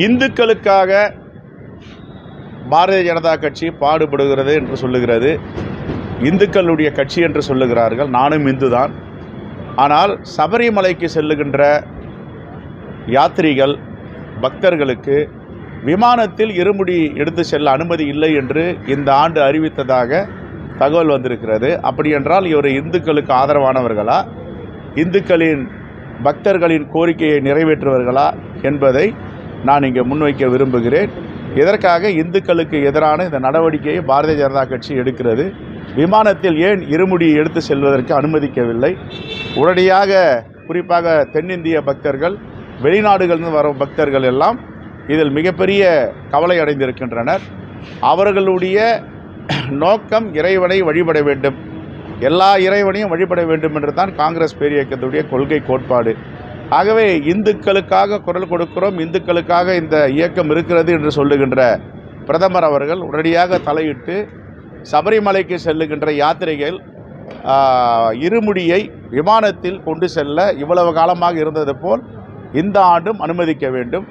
இந்துக்களுக்காக பாரதிய ஜனதா கட்சி பாடுபடுகிறது என்று சொல்லுகிறது. இந்துக்களுடைய கட்சி என்று சொல்லுகிறார்கள். நானும் இந்து தான் ஆனால் சபரிமலைக்கு செல்லுகின்ற யாத்திரிகள் பக்தர்களுக்கு விமானத்தில் இருமுடி எடுத்து செல்ல அனுமதி இல்லை என்று இந்த ஆண்டு அறிவித்ததாக தகவல் வந்திருக்கிறது. அப்படி என்றால் இவர் இந்துக்களுக்கு ஆதரவானவர்களா? இந்துக்களின் பக்தர்களின் கோரிக்கையை நிறைவேற்றுவர்களா என்பதை நான் இங்கே முன்வைக்க விரும்புகிறேன். இதற்காக இந்துக்களுக்கு எதிரான இந்த நடவடிக்கையை பாரதிய ஜனதா கட்சி எடுக்கிறது? விமானத்தில் ஏன் இருமுடி எடுத்து செல்வதற்கு அனுமதிக்கவில்லை? உடனடியாக குறிப்பாக தென்னிந்திய பக்தர்கள் வெளிநாடுகளிலிருந்து வரும் பக்தர்கள் எல்லாம் இதில் மிகப்பெரிய கவலை அடைந்திருக்கின்றனர். அவர்களுடைய நோக்கம் இறைவனை வழிபட வேண்டும். எல்லா இறைவனையும் வழிபட வேண்டும் என்று தான் காங்கிரஸ் பேரியக்கத்துடைய கொள்கை கோட்பாடு. ஆகவே இந்துக்களுக்காக குரல் கொடுக்கிறோம் இந்துக்களுக்காக இந்த இயக்கம் இருக்கிறது என்று சொல்லுகின்ற பிரதமர் அவர்கள் உடனடியாக தலையிட்டு சபரிமலைக்கு செல்லுகின்ற யாத்திரைகள் இருமுடியை விமானத்தில் கொண்டு செல்ல இவ்வளவு காலமாக இருந்தது போல் இந்த ஆண்டும் அனுமதிக்க வேண்டும்.